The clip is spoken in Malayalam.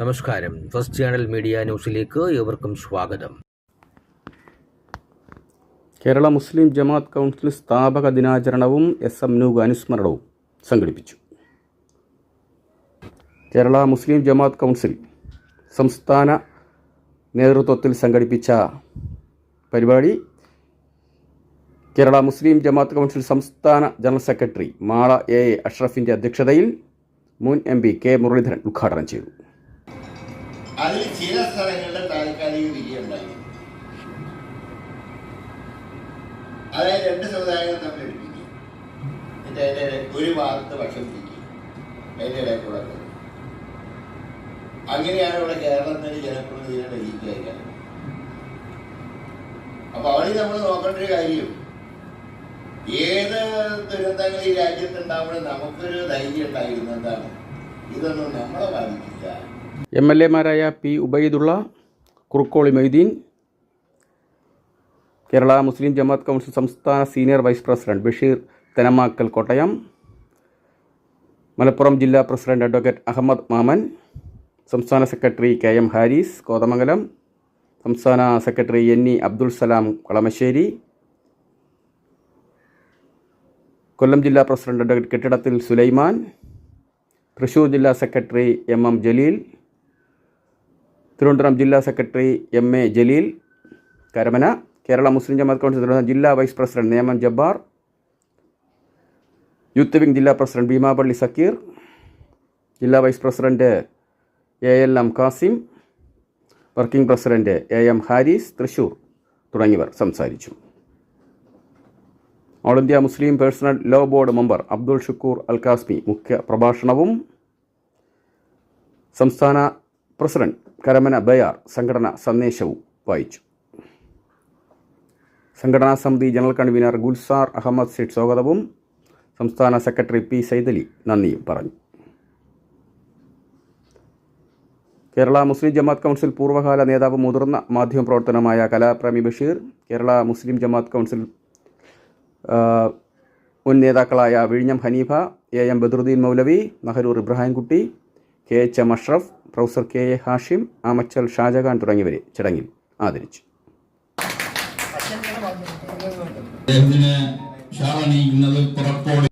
നമസ്കാരം. ഫസ്റ്റ് ചാനൽ മീഡിയ ന്യൂസിലേക്ക് ഏവർക്കും സ്വാഗതം. കേരള മുസ്ലിം ജമാത്ത് കൗൺസിൽ സ്ഥാപക ദിനാചരണവും എസ് എം നൂഗ് അനുസ്മരണവും സംഘടിപ്പിച്ചു. കേരള മുസ്ലിം ജമാത്ത് കൗൺസിൽ സംസ്ഥാന നേതൃത്വത്തിൽ സംഘടിപ്പിച്ച പരിപാടി കേരള മുസ്ലിം ജമാത്ത് കൗൺസിൽ സംസ്ഥാന general secretary Mala A A അഷ്റഫിന്റെ അധ്യക്ഷതയിൽ മുൻ എം പി കെ മുരളീധരൻ ഉദ്ഘാടനം ചെയ്തു. അതിൽ ചില സ്ഥലങ്ങളുടെ താൽക്കാലിക വിജയം ഉണ്ടായി. അതായത് രണ്ട് സമുദായങ്ങൾ തമ്മിൽ എടുപ്പിക്കും. എന്നിട്ട് ഒരു ഭാഗത്ത് പക്ഷം പിടിക്കും അതിന്റെ ഇടയിൽ കൂടെ. അങ്ങനെയാണ് ഇവിടെ കേരളത്തിന് ജനപ്രതിനിധികളെ നയിക്കാൻ അപ്പൊ അവിടെ നമ്മൾ നോക്കേണ്ട ഒരു കാര്യം ഏത് ദുരന്തങ്ങൾ ഈ രാജ്യത്തുണ്ടാവുമ്പോൾ നമുക്കൊരു ധൈര്യം ഉണ്ടായിരുന്നു എന്താണ്? ഇതൊന്നും നമ്മളെ ബാധിക്കില്ല. എം എൽ എമാരായ പി ഉബൈദുള്ള കുറുക്കോളി മൊയ്തീൻ കേരള മുസ്ലിം ജമാഅത്ത് കൗൺസിൽ സംസ്ഥാന senior vice president Basheer Thenamakkal Kottayam Malappuram ജില്ലാ പ്രസിഡന്റ് അഡ്വക്കേറ്റ് അഹമ്മദ് മാമൻ സംസ്ഥാന secretary K M Haris Kothamangalam സംസ്ഥാന secretary N E Abdul Salam Kalamassery Kollam ജില്ലാ പ്രസിഡന്റ് അഡ്വക്കേറ്റ് കെട്ടിടത്തിൽ സുലൈമാൻ തൃശൂർ ജില്ലാ secretary M M Jaleel Thiruvananthapuram ജില്ലാ secretary M A Jaleel Karamana Kerala Muslim Jamaat council Thiruvananthapuram ജില്ലാ vice president Nemom Jabbar youth wing ജില്ലാ പ്രസിഡന്റ് ഭീമാപള്ളി സക്കീർ ജില്ലാ vice president A L M Kasim working president A M Haris Thrissur തുടങ്ങിയവർ സംസാരിച്ചു. All India Muslim personal law board member Abdul Shukkur Al Qasmi മുഖ്യ പ്രഭാഷണവും സംസ്ഥാന പ്രസിഡന്റ് കരമന ബയാർ സംഘടന സന്ദേശവും വായിച്ചു. സംഘടനാ സമിതി ജനറൽ കൺവീനർ ഗുൽസാർ അഹമ്മദ് സേഠ് സ്വാഗതവും സംസ്ഥാന സെക്രട്ടറി പി സൈദലി നന്ദിയും പറഞ്ഞു. കേരള മുസ്ലിം ജമാത്ത് കൗൺസിൽ പൂർവകാല നേതാവ് മുതിർന്ന മാധ്യമപ്രവർത്തനമായ കലാപ്രേമി ബഷീർ കേരള മുസ്ലിം ജമാത്ത് കൗൺസിൽ മുൻ നേതാക്കളായ വിഴിഞ്ഞം Haneefa A M Badaruddin Maulavi Naharoor Ibrahimkutty K H M Ashraf professor K A Hashim Amachal Shajahan തുടങ്ങിയവരെ ചടങ്ങിൽ ആദരിച്ചു. അദ്ദേഹത്തിന് ഷാളണിയിക്കുന്നത് പുറപ്പോടെ